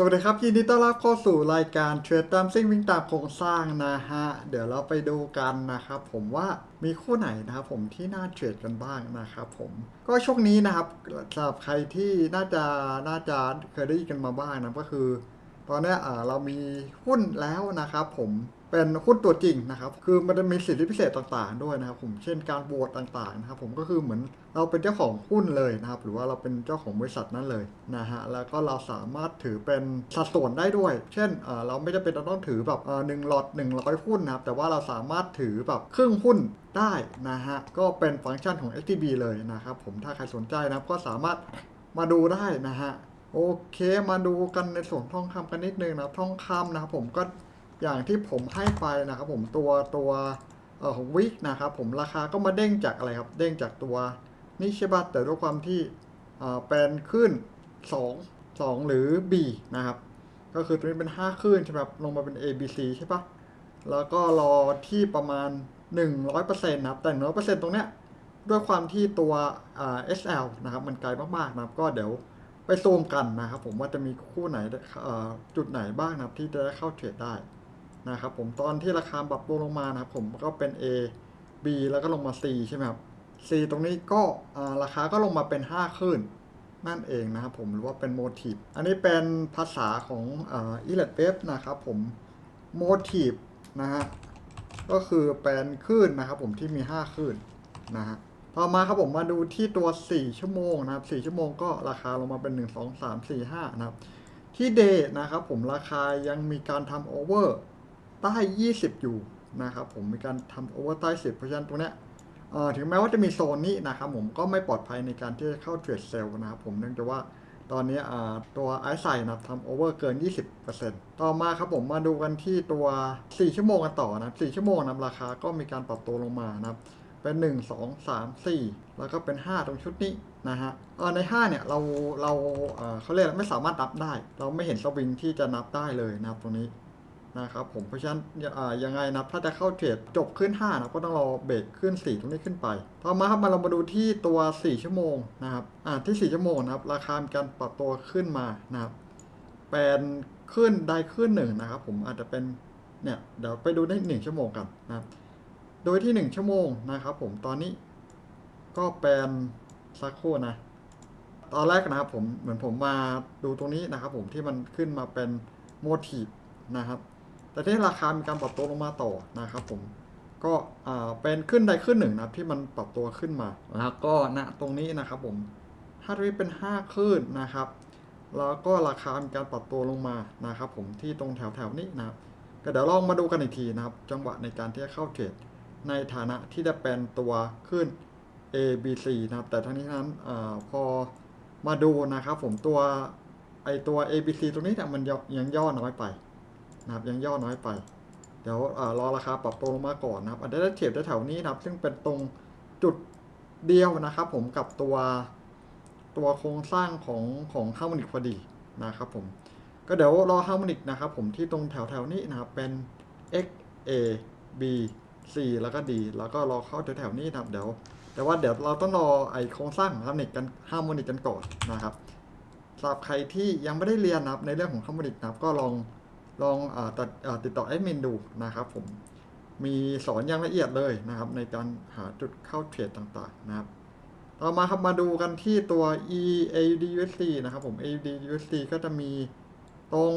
สวัสดีครับยินดีต้อนรับเข้าสู่รายการเทรดตามซิ่งวิ่งตามโครงสร้างนะฮะ เดี๋ยวเราไปดูกันนะครับผมว่ามีคู่ไหนนะครับผมที่น่าเทรดกันบ้างนะครับผมก็ช่วงนี้นะครับสำหรับใครที่น่าจะน่าจะเคยได้ยินกันมาบ้างนะก็คือ ตอนนี้อ่าเรามีหุ้นแล้วนะครับผม เป็นหุ้นตัวจริงนะครับ คือมันจะมีสิทธิพิเศษต่างๆ ด้วยนะครับ ผมเช่นการโหวตต่างๆนะครับ ผมก็คือเหมือนเราเป็นเจ้าของหุ้นเลยนะครับ หรือว่าเราเป็นเจ้าของบริษัทนั้นเลยนะฮะ แล้วก็เราสามารถถือเป็นสัดส่วนได้ด้วย เช่นเราไม่จำเป็นต้องถือแบบหนึ่งหลอดหนึ่งร้อยหุ้นนะครับ แต่ว่าเราสามารถถือแบบครึ่งหุ้นได้นะฮะ ก็เป็นฟังก์ชันของ XTB เลยนะครับ ผม ถ้าใครสนใจนะครับ ก็สามารถมาดูได้นะฮะ โอเค มาดูกันในส่วนทองคำกันนิดนึงนะทองคำนะครับผมก็ อย่างที่ผมให้ไปนะครับผมตัวตัวเอ่อของวิกนะครับผมราคาก็มาเด้งจากอะไรครับ เด้งจากตัวนี่ใช่ปะแต่ด้วยความที่เอ่อเป็นขึ้น 2 2 หรือ B นะครับ ก็คือตัวนี้เป็น 5 ขึ้นใช่ไหมครับลงมาเป็น A B C ใช่ปะแล้วก็รอที่ประมาณ 100%นะครับแต่100%ตรงเนี้ยด้วยความที่ตัวอ่า SL นะครับมันไกลมากๆนะครับ ก็เดี๋ยวไปซูมกันนะครับ ผมว่าจะมีคู่ไหนจุดไหนบ้างนะครับที่จะได้เข้าเทรดได้ นะครับผมตอนที่ราคาปรับตัวลงมานะครับผมก็เป็น A B แล้วก็ลงมา C ใช่ไหมครับ C ตรงนี้ก็ราคาก็ลงมาเป็น 5 ขึ้นนั่นเองนะครับผมหรือว่าเป็นโมทีฟอันนี้เป็นภาษาของอีเลดเวฟนะครับผมโมทีฟนะฮะก็คือเป็นคลื่นนะครับผมที่มี 5 คลื่นนะฮะต่อมาครับผมมาดูที่ตัว 4 ชั่วโมงนะครับ 4 ชั่วโมงก็ราคาลงมาเป็น 1 2 3 4 5 นะครับ ที่เดย์นะครับผมราคายังมีการทำโอเวอร์ ใต้ 20 อยู่นะครับผมมีการทำโอเวอร์ใต้ 10 เพราะฉะนั้นตรงเนี้ยถึงแม้ว่าจะมีโซนนี้นะครับผมก็ไม่ปลอดภัยในการที่จะเข้าเทรดเซลล์นะครับผมเนื่องจากว่าตอนนี้ตัวไอซ์ไซนะทำโอเวอร์เกิน 20%ต่อมาครับผมมาดูกันที่ตัว 4 ชั่วโมงกันต่อนะ4ชั่วโมงนะราคาก็มีการปรับตัวลงมานะครับเป็น 1 2 3 4 แล้วก็เป็น 5 ตรงชุดนี้นะฮะใน 5 เนี่ยเราเราเขาเรียกไรไม่สามารถนับได้ เราไม่เห็นสวิงที่จะนับได้เลยนะครับตรงนี้ นะครับผมเพราะฉะนั้นยังไงนะถ้าจะเข้าเทรดจบขึ้น 5 นะก็ต้องรอเบรกขึ้น 4 ตรงนี้ขึ้นไป ต่อมาครับมาเรามาดูที่ตัว 4 ชั่วโมงนะครับอ่าที่ 4 ชั่วโมงนะครับราคามีการปรับตัวขึ้นมานะครับเป็นขึ้นได้ขึ้นหนึ่งนะครับผมอาจจะเป็นเนี่ยเดี๋ยวไปดูในหนึ่งชั่วโมงกันนะครับโดยที่ 1 ชั่วโมงนะครับผมตอนนี้ก็เป็นสักครู่นะตอนแรกนะครับผมเหมือนผมมาดูตรงนี้นะครับผมที่มันขึ้นมาเป็นโมทีฟนะครับ แต่ที่ราคามีการปรับตัวลงมาต่อนะครับผมก็เป็นขึ้นใดขึ้นหนึ่งนะที่มันปรับตัวขึ้นมาแล้วก็ณตรงนี้นะครับผมถ้าตรงนี้เป็น 5 ขึ้นนะครับ แล้วก็ราคามีการปรับตัวลงมานะครับผมที่ตรงแถวแถวๆนี้นะครับก็เดี๋ยวลองมาดูกันอีกทีนะครับ จังหวะในการที่จะเข้าเทรดในฐานะที่จะเป็นตัวขึ้น A B C นะครับ แต่ทั้งนี้ทั้งนั้นอพอมาดูนะครับผมตัวไอตัว A B C ตรงนี้เนี่ยมันยังยังย่อน้อยไป นะครับยังย่อน้อยไป เดี๋ยวรอราคาปรับตัวลงมาก่อนนะครับอาจจะได้เทียบแถวๆนี้นะครับ ซึ่งเป็นตรงจุดเดียวนะครับ ผมกับตัวตัวโครงสร้างของของฮาร์โมนิกพอดีนะครับผมก็เดี๋ยวรอฮาร์โมนิกนะครับผมที่ตรงแถวๆนี้นะครับเป็น X A B C แล้วก็ D แล้วก็รอเข้าแถวๆนี้นะครับเดี๋ยวแต่ว่าเดี๋ยวเราต้องรอไอโครงสร้างของฮาร์โมนิกกันฮาร์โมนิกกันก่อนนะครับสำหรับใครที่ยังไม่ได้เรียนนะครับในเรื่องของฮาร์โมนิกนะครับก็ลอง ลองอติดต่อแอดมินดูนะครับผมมีสอนอย่างละเอียดเลยนะครับ ในการหาจุดเข้าเทรดต่างๆนะครับต่อมาครับมาดูกันที่ตัว EAUD USD นะครับผม AUD USD ก็จะมีตรง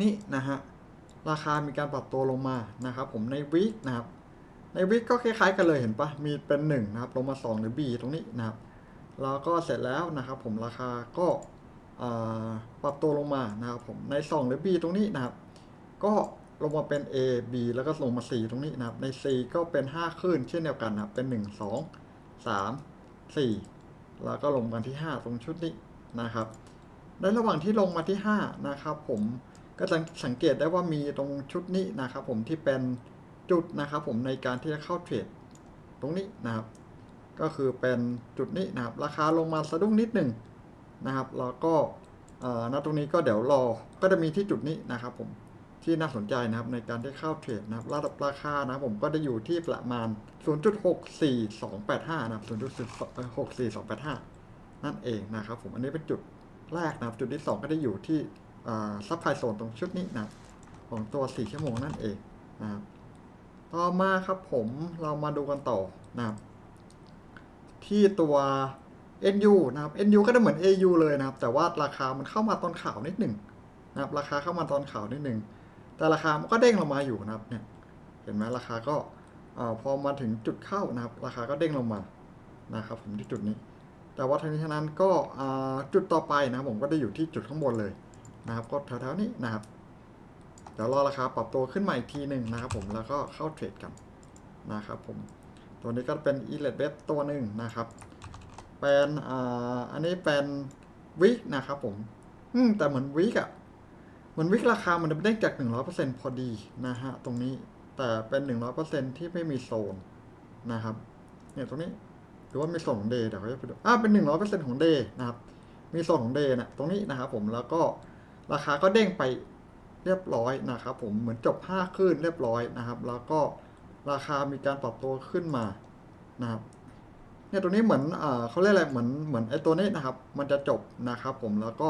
นี่นะฮะราคามีการปรับตัวลงมานะครับ ผมในวีคนะครับ ในวีคก็คล้ายๆกันเลยเห็นปะมีเป็น1นะครับลงมา 2 หรือ B ตรงนี้นะครับแล้วก็เสร็จแล้วนะครับ ผมราคาก็ ปรับตัวลงมานะครับผมใน2หรือ B ตรงนี้นะครับ ก็ลงมาเป็น A B แล้วก็ลงมา C ตรงนี้นะครับใน C ก็เป็น5คลื่นเช่นเดียวกันนะครับเป็น 1 2 3 4 แล้วก็ลงมาที่ 5 ตรงชุดนี้นะครับ ในระหว่างที่ลงมาที่ 5 นะครับ ผมก็จะสังเกตได้ว่ามีตรงชุดนี้นะครับผมที่เป็นจุดนะครับผมในการที่จะเข้าเทรดตรงนี้นะครับ ก็คือเป็นจุดนี้นะครับ ราคาลงมาสะดุ้งนิดหนึ่งนะครับ แล้วก็ ณตรงนี้ก็เดี๋ยวรอก็จะมีที่จุดนี้นะครับผมที่น่าสนใจนะครับในการที่เข้าเทรดนะครับระดับราคานะผมก็จะอยู่ที่ประมาณ 0.64285 นะครับ 0.64285 นั่นเองนะครับผมอันนี้เป็นจุดแรกนะครับ จุดที่สองก็ได้อยู่ที่ซับไพโซนตรงชุดนี้นะครับของตัว 4 ชั่วโมงนั่นเองนะครับต่อมาครับผมเรามาดูกันต่อนะครับที่ตัว NU นะครับ NU ก็จะเหมือน AU เลยนะครับ แต่ว่าราคามันเข้ามาตอนข่าวนิดหนึ่งนะครับ ราคาเข้ามาตอนข่าวนิดหนึ่งแต่ราคามันก็เด้งลงมาอยู่นะครับเนี่ยเห็นไหมราคาก็พอมาถึงจุดเข้านะครับ ราคาก็เด้งลงมานะครับผมที่จุดนี้ แต่ว่าทั้งนี้ทั้งนั้นก็จุดต่อไปนะผมก็ได้อยู่ที่จุดข้างบนเลยนะครับ ก็แถวๆนี้นะครับเดี๋ยวรอราคาปรับตัวขึ้นใหมาอีกทีหนึ่งนะครับ ผมแล้วก็เข้าเทรดกันนะครับผมตัวนี้ก็เป็น e l e t Web ตัวหนึ่งนะครับ เป็นอ่าอันนี้เป็นวิกนะครับผม อืมแต่เหมือนวิกอะเหมือนวิกราคามันเด้งจาก100%พอดีนะฮะตรงนี้แต่เป็น100%ที่ไม่มีโซนนะครับเนี่ยตรงนี้หรือว่ามีโซนของเดย์เดี๋ยวเขาจะไปดูอ่าเป็น100%ของเดย์นะครับ มีโซนของเดย์นะตรงนี้นะครับผมแล้วก็ราคาก็เด้งไปเรียบร้อยนะครับผมเหมือนจบ5ขึ้นเรียบร้อยนะครับ แล้วก็ราคามีการปรับตัวขึ้นมานะครับ เนี่ยตัวนี้เหมือนอ่าเขาเรียกอะไรเหมือนเหมือนไอ้ตัวนี้นะครับ มันจะจบนะครับผมแล้วก็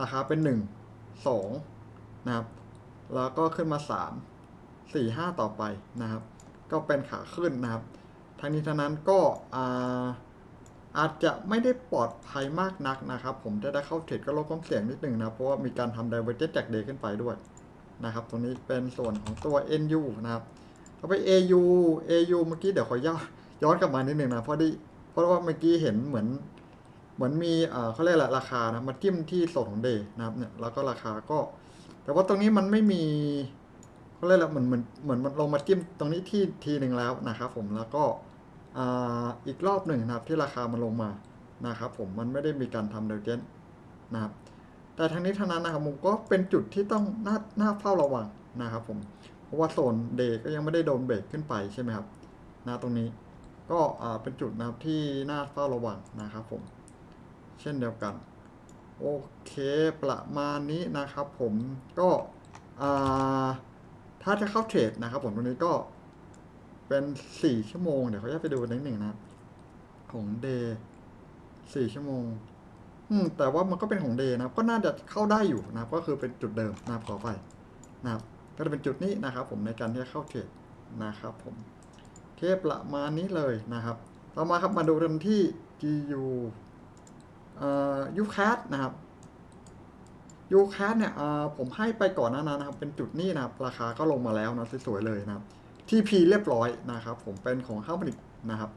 ราคาเป็น 1 2นะครับแล้วก็ขึ้นมา 3 4 5 ต่อไปนะครับ ก็เป็นขาขึ้นนะครับทั้งนี้ทั้งนั้นก็อ่าอาจจะไม่ได้ปลอดภัยมากนักนะครับ ผมจะได้เข้าเทรดก็ลดความเสี่ยงนิดหนึ่งนะ เพราะว่ามีการทำ divergence จาก day ขึ้นไปด้วยนะครับ ตรงนี้เป็นส่วนของตัว NU นะครับ ต่อไป AU AU เมื่อกี้เดี๋ยวขอย้อนย้อนกลับมานิดหนึ่งนะเพราะที่ ราะว่าเมื่อกี้เห็นเหมือนเหมือนมีเขาเรียกอะไรราคานะมาจิ้มที่โซนของ day นะครับเนี่ยแล้วก็ราคาก็ แต่ว่าตรงนี้มันไม่มีเขาเรียกอะไรเหมือนเหมือนเหมือนมันลงมาจิ้มตรงนี้ที่ทีหนึ่งแล้วนะครับผมแล้วก็อีกรอบหนึ่งนะครับที่ราคามันลงมานะครับผมมันไม่ได้มีการทำเดลเจนนะครับแต่ทั้งนี้ทั้งนั้นนะครับผมก็เป็นจุดที่ต้องน่าน่าเฝ้าระวังนะครับผมเพราะว่าโซนเดย์ก็ยังไม่ได้โดนเบรกขึ้นไปใช่ไหมครับนะตรงนี้ ก็เป็นจุดนะครับที่น่าเฝ้าระวังนะครับผม เช่นเดียวกัน โอเคประมาณนี้นะครับผมก็ถ้าจะเข้าเทรดนะครับผมตรงนี้ก็เป็นสี่ชั่วโมง เดี๋ยวเขาจะไปดูนิดหนึ่งนะของเดย์สี่ชั่วโมง อืม แต่ว่ามันก็เป็นของเดย์นะ ก็น่าจะเข้าได้อยู่นะ ก็คือเป็นจุดเดิมนะครับต่อไปนะครับ ก็จะเป็นจุดนี้นะครับผมในการที่จะเข้าเทรดนะครับผม เทประมาณนี้เลยนะครับ ต่อมาครับมาดูกันที่ GU เอ่อ UCAT นะครับ UCAT เนี่ยผมให้ไปก่อนหน้านั้นนะครับ เป็นจุดนี้นะครับ ราคาก็ลงมาแล้วนะสวยๆเลยนะครับ TP เรียบร้อยนะครับ ผมเป็นของข้าวผลิตนะครับ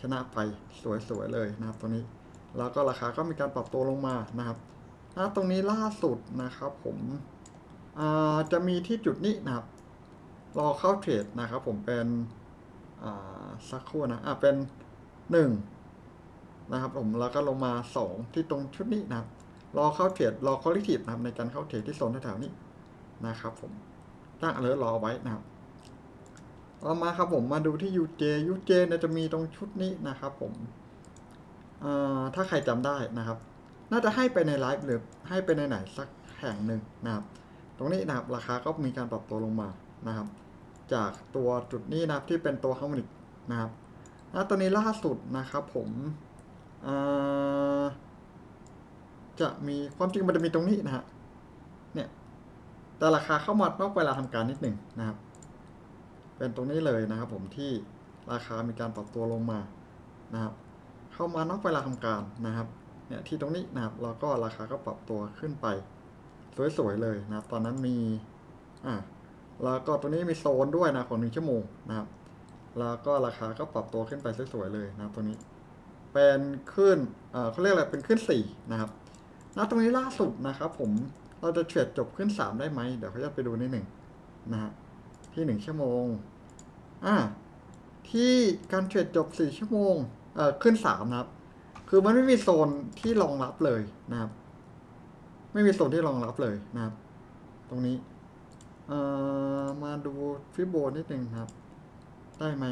ชนะไปสวยๆเลยนะครับตรงนี้ แล้วก็ราคาก็มีการปรับตัวลงมานะครับอะตรงนี้ล่าสุดนะครับ ผมจะมีที่จุดนี้นะครับ รอเข้าเทรดนะครับ ผมเป็น สักครู่นะอะเป็นหนึ่งนะครับ ผมแล้วก็ลงมาสองที่ตรงชุดนี้นะครับ รอเข้าเทรดรอคอลเลกทีฟนะครับ ในการเข้าเทรดที่โซนแถวๆนี้นะครับ ผมตั้งเลอรอไว้นะครับต่อมาครับผมมาดูที่ UJ UJ เนี่ยจะมีตรงชุดนี้นะครับ ผมอ่อถ้าใครจำได้นะครับ น่าจะให้ไปในไลฟ์หรือให้ไปในไหนสักแห่งหนึ่งนะครับ ตรงนี้นะครับราคาก็มีการปรับตัวลงมานะครับ จากตัวจุดนี้นะครับที่เป็นตัวฮาร์โมนิกนะครับแล้วตัวนี้ล่าสุดนะครับผมจะมีความจริงมันจะมีตรงนี้นะฮะเนี่ยแต่ราคาเข้ามานอกเวลาทำการนิดหนึ่งนะครับ เป็นตรงนี้เลยนะครับ ผมที่ราคามีการปรับตัวลงมานะครับ เข้ามานอกเวลาทำการนะครับ เนี่ยที่ตรงนี้นะครับแล้วก็ราคาก็ปรับตัวขึ้นไป สวยๆเลยนะครับ ตอนนั้นมีอ่า แล้วก็ตัวนี้มีโซนด้วยนะของหนึ่งชั่วโมงนะครับ แล้วก็ราคาก็ปรับตัวขึ้นไปสวยๆเลยนะตัวนี้ เป็นขึ้นเขาเรียกอะไรเป็นขึ้นสี่นะครับณตรงนี้ล่าสุดนะครับผมเราจะเทรดจบขึ้นสามได้ไหมเดี๋ยวเขาจะไปดูนิดหนึ่งนะฮะที่หนึ่งชั่วโมงอ่าที่การเทรดจบสี่ชั่วโมงเอ่อขึ้นสามนะครับ คือมันไม่มีโซนที่รองรับเลยนะครับ ไม่มีโซนที่รองรับเลยนะครับ ตรงนี้ เอ่อมาดูฟิโบนิดนึงครับ ได้ไหม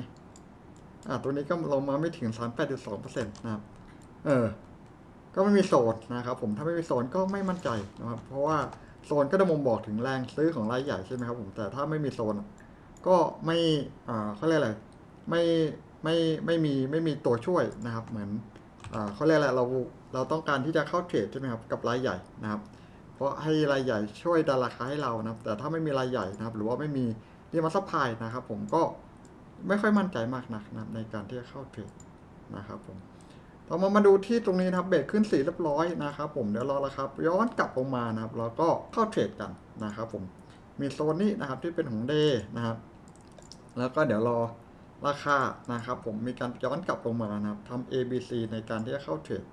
อ่าตัวนี้ก็ลงมาไม่ถึงสามแปดจุดสองเนะครับ เออ ก็ไม่มีโซนนะครับผมถ้าไม่มีโซนก็ไม่มั่นใจนะครับ เพราะว่าโซนก็จะบ่งบอกถึงแรงซื้อของรายใหญ่ใช่ไหมครับผมแต่ถ้าไม่มีโซน ก็ไม่อ่าเขาเรียกอะไรไม่ไม่ไม่มีไม่มีตัวช่วยนะครับ เหมือนอ่าเขาเรียกอะไรเราเราต้องการที่จะเข้าเทรดใช่ไหมครับกับรายใหญ่นะครับ เพราะให้รายใหญ่ช่วยดันราคาให้เรานะครับ แต่ถ้าไม่มีรายใหญ่นะครับ หรือว่าไม่มีที่มาซัพพลายนะครับ ผมก็ไม่ค่อยมั่นใจมากนักนะครับในการที่จะเข้าเทรดนะครับผมต่อมามาดูที่ตรงนี้นะครับเบรกขึ้นสีเรียบร้อยนะครับผมเดี๋ยวรอราคาย้อนกลับลงมานะครับแล้วก็เข้าเทรดกันนะครับผมมีโซนนี้นะครับที่เป็นของเดย์นะครับแล้วก็เดี๋ยวรอราคานะครับผมมีการย้อนกลับลงมานะครับทำ A B C ในการที่จะเข้าเทรด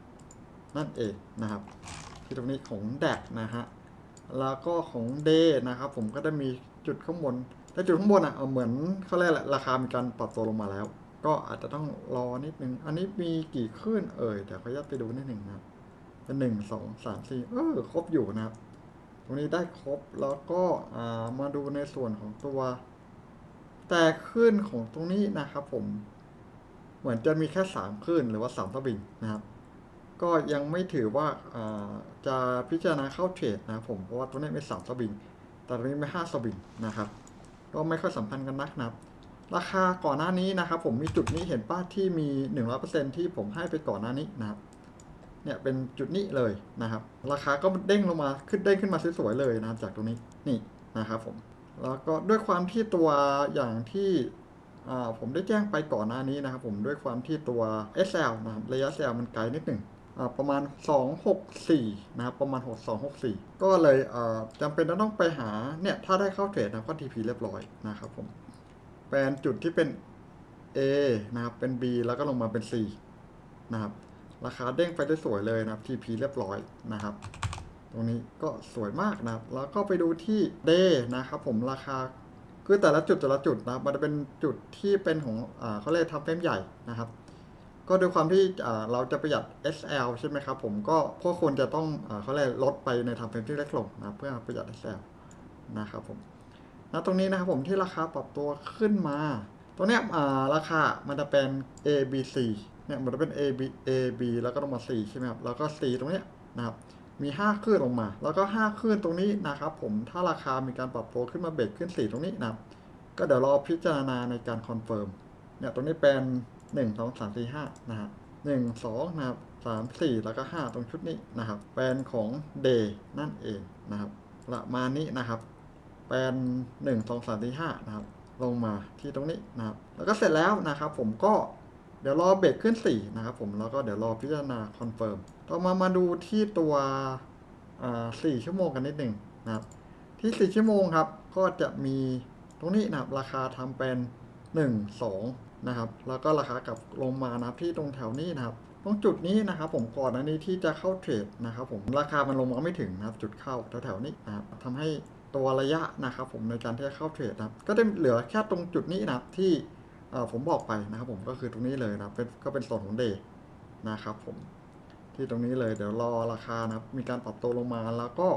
นั่นเองนะครับ ตรงนี้ของแดกนะฮะ แล้วก็ของเดนะครับผมก็จะมีจุดข้างบน แต่จุดข้างบนอะเอาเหมือนเขาเรียกแหละราคามีการปรับตัวลงมาแล้ว ก็อาจจะต้องรอนิดนึง อันนี้มีกี่คลื่นเอ่ยแต่ขออนุญาตไปดูนิดหนึ่งนะเป็นหนึ่งสองสามสี่เออครบอยู่นะครับ ตรงนี้ได้ครบแล้วก็อ่ามาดูในส่วนของตัว แต่คลื่นของตรงนี้นะครับผม เหมือนจะมีแค่สามคลื่นหรือว่าสามสวิงนะครับ ก็ยังไม่ถือว่าจะพิจารณาเข้าเทรดนะผมเพราะว่าตัวนี้มีสามสวิงแต่ตัวนี้ไม่ห้าสวิงนะครับ ก็ไม่ค่อยสัมพันธ์กันนักนะครับ ราคาก่อนหน้านี้นะครับ ผมมีจุดนี้เห็นป้าที่มีหนึ่งร้อเปอร์เซ็นที่ผมให้ไปก่อนหน้านี้นะครับเนี่ยเป็นจุดนี้เลยนะครับ ราคาก็เด้งลงมาขึ้นเด้งขึ้นมาสวยๆเลยนะจากตรงนี้นี่นะครับผมแล้วก็ด้วยความที่ตัวอย่างที่ผมได้แจ้งไปก่อนหน้านี้นะครับ ผมด้วยความที่ตัว SL นะครับระยะ SL มันไกลนิดหนึ่ง ประมาณ 264 นะครับ ประมาณ 6264 ก็เลยอ่าจำเป็นจะต้องไปหา เนี่ย ถ้าได้เข้าเทรดนะก็ TP เรียบร้อยนะครับผม เป็นจุดที่เป็น A นะครับ เป็น B แล้วก็ลงมาเป็น C นะครับ ราคาเด้งไปได้สวยเลยนะครับ TP เรียบร้อยนะครับ ตรงนี้ก็สวยมากนะครับ แล้วก็ไปดูที่ D นะครับผม ราคา คือแต่ละจุดแต่ละจุดนะ มันจะเป็นจุดที่เป็นของอเขาเรียกทำเฟรมใหญ่นะครับ ก็ด้วยความที่เราจะประหยัด SL ใช่ไหมครับผมก็พวกควรจะต้องอเขาเรียกลดไปในทำเฟรมที่เล็กลงนะเพื่อประหยัด SL นะครับผมณตรงนี้นะครับผมที่ราคาปรับตัวขึ้นมา ตรงเนี้ยราคามันจะเป็น A B C เนี่ยมันจะเป็น A B A B แล้วก็ลงมา C ใช่ไหมครับแล้วก็ C ตรงเนี้ยนะครับมี 5คลื่นลงมา แล้วก็ 5คลื่นตรงนี้นะครับผมถ้าราคามีการปรับตัวขึ้นมาเบรกขึ้น 4 ตรงนี้นะครับก็เดี๋ยวรอพิจารณาในการคอนเฟิร์มเนี่ยตรงนี้เป็น 1 2 3 4 5นะฮะ1 2นะครับ3 4แล้วก็5ตรงชุดนี้นะครับเป็นของ day นั่นเองนะครับประมาณนี้นะครับเป็น1 2 3 4 5นะครับ ลงมาที่ตรงนี้นะครับ แล้วก็เสร็จแล้วนะครับ ผมก็เดี๋ยวรอเบรกขึ้น 4 นะครับผมแล้วก็เดี๋ยวรอพิจารณาคอนเฟิร์มต่อมามาดูที่ตัวอ่า4ชั่วโมงกันนิดหนึ่งนะครับที่ 4 ชั่วโมงครับ ก็จะมีตรงนี้นะครับราคาทำเป็น 1 2 นะครับ แล้วก็ราคากลับลงมานะที่ตรงแถวนี้นะครับ ตรงจุดนี้นะครับ ผมก่อนอันนี้ที่จะเข้าเทรดนะครับ ผมราคามันลงมาไม่ถึงนะครับ จุดเข้าแถวๆนี้นะครับทำให้ตัวระยะนะครับ ผมในการที่จะเข้าเทรดนะครับก็จะเหลือแค่ตรงจุดนี้นะครับที่ผมบอกไปนะครับ ผมก็คือตรงนี้เลยนะเป็นก็เป็นโซนของเดย์นะครับผมที่ตรงนี้เลยเดี๋ยวรอราคานะครับ มีการปรับตัวลงมาแล้วก็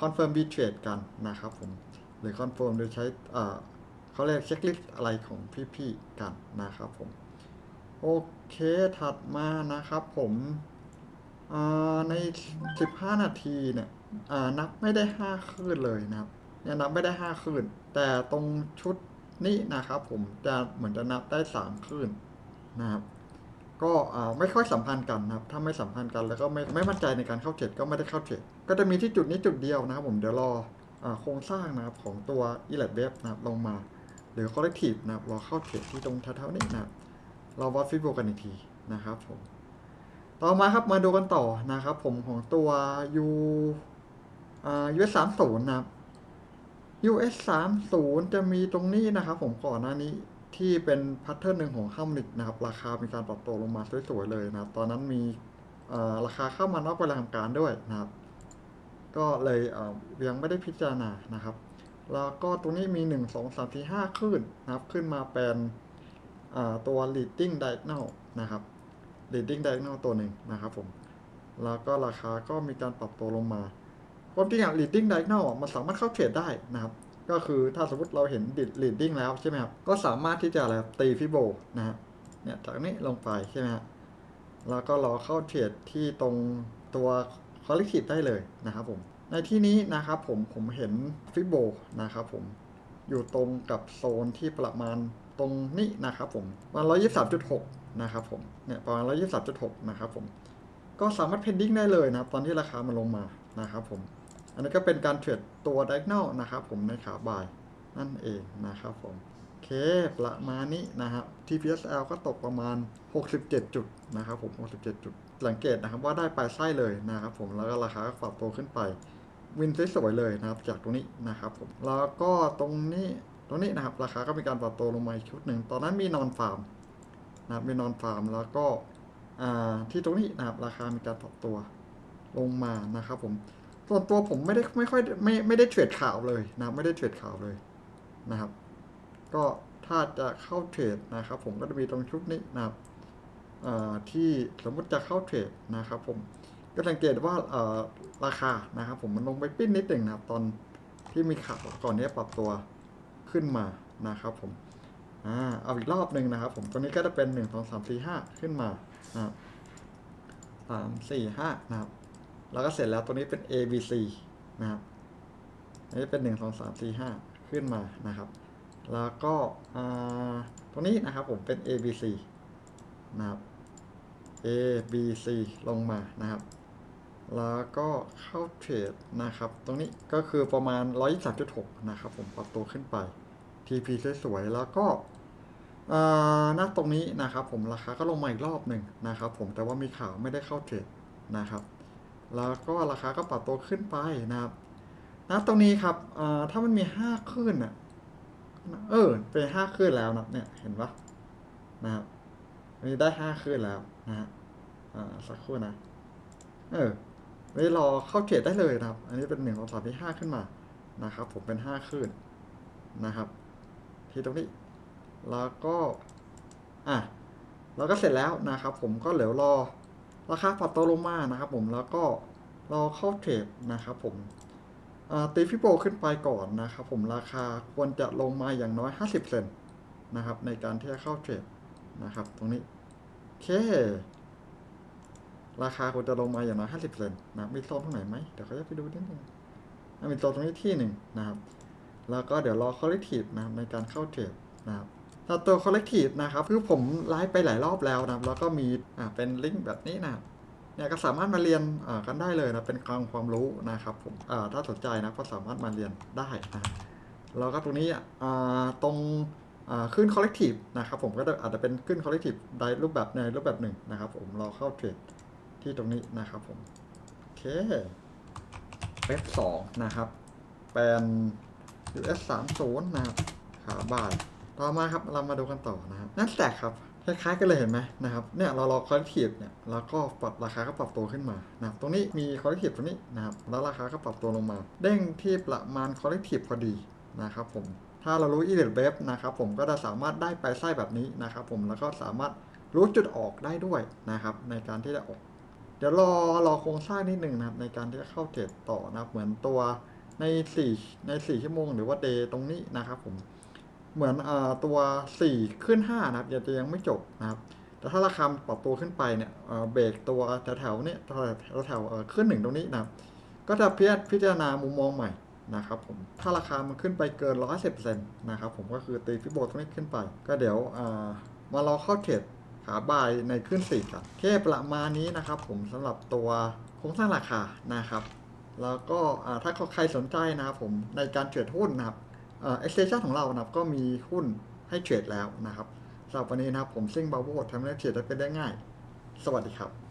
คอนเฟิร์มบีเทรดกันนะครับผมหรือคอนเฟิร์มโดยใช้ เขาเรียกเช็คลิสต์อะไรของพี่ๆกันนะครับผม โอเคถัดมานะครับผมใน 15 นาทีเนี่ยนับไม่ได้ 5 คืนเลยนะครับยังนับไม่ได้ 5 คืน แต่ตรงชุดนี้นะครับผมจะเหมือนจะนับได้ 3 คืนนะครับก็ไม่ค่อยสัมพันธ์กันนะครับ ถ้าไม่สัมพันธ์กันแล้วก็ไม่ไม่มั่นใจในการเข้าเทรดก็ไม่ได้เข้าเทรดก็จะมีที่จุดนี้จุดเดียวนะครับผมเดี๋ยวรออโครงสร้างนะครับของตัว e l a t Web นะครับลงมา รือ Collective นะครับรอเข้าเทรดที่ตรงแถวๆนี้นะเราวัดฟิโบกันอีกทีนะครับผมต่อมาครับมาดูกันต่อนะครับ ผมของตัว U อ่า US 30นะครับ US 30จะมีตรงนี้นะครับ ผมก่อนหน้านี้ที่เป็นแพทเทิร์นหนึ่งของข้ามนิกนะครับ ราคามีการปรับตัวลงมาสวยๆเลยนะครับ ตอนนั้นมีราคาเข้ามานอกเวลาทำการด้วยนะครับ ก็เลยเออยังไม่ได้พิจารณานะครับ แล้วก็ตรงนี้มี 1 2 3 4 5 ขึ้นนะครับ ขึ้นมาเป็นตัว leading diagonal นะครับ leading diagonal ตัวหนึ่งนะครับผม แล้วก็ราคาก็มีการปรับตัวลงมาความจริงอะ leading diagonal มันสามารถเข้าเทรดได้นะครับ ก็คือถ้าสมมติเราเห็นดิด leading แล้วใช่ไหมครับ ก็สามารถที่จะอะไรตีฟิโบนะฮะ เนี่ยจากนี้ลงไปใช่ไหมฮะ แล้วก็รอเข้าเทรดที่ตรงตัว c o l l e c t i v ได้เลยนะครับผม ในที่นี้นะครับผมผมเห็นฟิโบนะครับผมอยู่ตรงกับโซนที่ประมาณตรงนี้นะครับผมประมาณ123.6นะครับผมเนี่ยประมาณร้อยยี่สิบจุดหกนะครับผมก็สามารถเพนดิ้งได้เลยนะครับตอนที่ราคามันลงมานะครับผมอันนี้ก็เป็นการเทรดตัว diagonal นะครับผมในขาบายนั่นเองนะครับผมโอเคประมาณนี้นะครับ TPSL ก็ตกประมาณ 67 จุดนะครับผม 67 จุดสังเกตนะครับว่าได้ปลายไส้เลยนะครับผมแล้วก็ราคาก็ปรับตัวขึ้นไป วินสวยๆเลยนะครับ จากตรงนี้นะครับผมแล้วก็ตรงนี้ตรงนี้นะครับ ราคาก็มีการปรับตัวลงมาอีกชุดหนึ่งตอนนั้นมีนอนฟาร์มนะครับมีนอนฟาร์มแล้วก็ที่ตรงนี้นะครับ ราคามีการปรับตัวลงมานะครับผมส่วนตัวผมไม่ได้ไม่ค่อยไม่ไม่ได้เทรดข่าวเลยนะไม่ได้เทรดข่าวเลยนะครับ ก็ถ้าจะเข้าเทรดนะครับ ผมก็จะมีตรงชุดนี้นะครับที่สมมุติจะเข้าเทรดนะครับ ผม ก็สังเกตว่าราคานะครับ ผมมันลงไปปิ้นนิดหนึ่งนะครับ ตอนที่มีข่าวก่อนนี้ปรับตัวขึ้นมานะครับ ผมอ่าเอาอีกรอบหนึ่งนะครับ ผมตัวนี้ก็จะเป็นหนึ่งสองสามสี่ห้าขึ้นมานะครับสามสี่ห้านะครับ แล้วก็เสร็จแล้วตัวนี้เป็น A B C นะครับอันนี้เป็นหนึ่งสองสามสี่ห้าขึ้นมานะครับ แล้วก็ตรงนี้นะครับผมเป็น A B C นะครับ A B C ลงมานะครับ แล้วก็เข้าเทรดนะครับ ตรงนี้ก็คือประมาณ 123.6 นะครับ ผมปรับตัวขึ้นไป TP สวยๆ แล้วก็เอ่อณตรงนี้นะครับ ผมราคาก็ลงมาอีกรอบหนึ่งนะครับ ผมแต่ว่ามีข่าวไม่ได้เข้าเทรดนะครับ แล้วก็ราคาก็ปรับตัวขึ้นไปนะครับณตรงนี้ครับถ้ามันมี5ขึ้นอะเออเป็น5ขึ้นแล้วนะเนี่ยเห็นปะนะครับนี้ได้5ขึ้นแล้วนะฮะอ่าสักครู่นะ เออ ไม่รอเข้าเทรดได้เลยนะครับ อันนี้เป็นหนึ่งสองสามที่ห้าขึ้นมานะครับ ผมเป็นห้าขึ้นนะครับ ที่ตรงนี้แล้วก็อะแล้วก็เสร็จแล้วนะครับ ผมก็เหลือรอราคาปรับตัวลงมานะครับ ผมแล้วก็รอเข้าเทรดนะครับ ผมตีฟิโบขึ้นไปก่อนนะครับ ผมราคาควรจะลงมาอย่างน้อย 50 เซนนะครับ ในการที่จะเข้าเทรดนะครับ ตรงนี้โอเค ราคาควรจะลงมาอย่างน้อย50เซนต์นะมีโซนตรงไหนไหมเดี๋ยวเขาจะไปดูนิดนึงอะมีโซนตรงนี้ที่หนึ่งนะครับ แล้วก็เดี๋ยวรอ collective นะครับในการเข้าเทรดนะครับถ้าตัว collective นะครับคือผมไลฟ์ไปหลายรอบแล้วนะแล้วก็มีอ่าเป็นลิงก์แบบนี้นะครับเนี่ยก็สามารถมาเรียนอ่ากันได้เลยนะเป็นกลางความรู้นะครับผมอ่าถ้าสนใจนะก็สามารถมาเรียนได้นะแล้วก็ตรงนี้อ่าตรงอ่าขึ้น collective นะครับผมก็จะอาจจะเป็นขึ้น collective ในรูปแบบในรูปแบบหนึ่งนะครับผมรอเข้าเทรด ที่ตรงนี้นะครับผม โอเคเว็บสองนะครับ เป็น US 3 0นะครับขาบายต่อมาครับเรามาดูกันต่อนะครับนั่นแตกครับคล้ายๆกันเลยเห็นไหมนะครับเนี่ยเรารอคอร์ทีฟเนี่ยแล้วก็ปรับราคาก็ปรับตัวขึ้นมานะครับตรงนี้มีคอร์ทีฟตรงนี้นะครับแล้วราคาก็ปรับตัวลงมา เด้งที่ประมาณคอร์ทีฟพอดีนะครับผมถ้าเรารู้อีเดเว็บนะครับผมก็จะสามารถได้ไปไส้แบบนี้นะครับผมแล้วก็สามารถรู้จุดออกได้ด้วยนะครับในการที่จะออก เดี๋ยวรอรอโครงสร้างนิดหนึ่งนะครับ ในการที่จะเข้าเทรดต่อนะครับ เหมือนตัวใน4ใน4ชั่วโมงหรือว่าเดย์ตรงนี้นะครับผมเหมือนเอ่อตัว4ขึ้น5นะครับยังจะยังไม่จบนะครับแต่ถ้าราคาปรับตัวขึ้นไปเนี่ยเอ่อเบรกตัวแถวๆเนี้ยแถวแถวเอ่อขึ้นหนึ่งตรงนี้นะครับ ก็จะพิจพิจารณามุมมองใหม่นะครับผมถ้าราคามันขึ้นไปเกิน110%นะครับผมก็คือตีฟิโบตรงนี้ขึ้นไป ก็เดี๋ยวอ่ามารอเข้าเทรด ขาบายในขึ้นสี่ครับแค่ประมาณนี้นะครับ ผมสำหรับตัวโครงสร้างราคานะครับ แล้วก็ถ้าใครสนใจนะครับผมในการเทรดหุ้นนะครับเอ่อ extension ของเรานะครับก็มีหุ้นให้เทรดแล้วนะครับสำหรับวันนี้นะครับผมซิ่งบาโวทำให้เทรดได้เป็นได้ง่าย สวัสดีครับ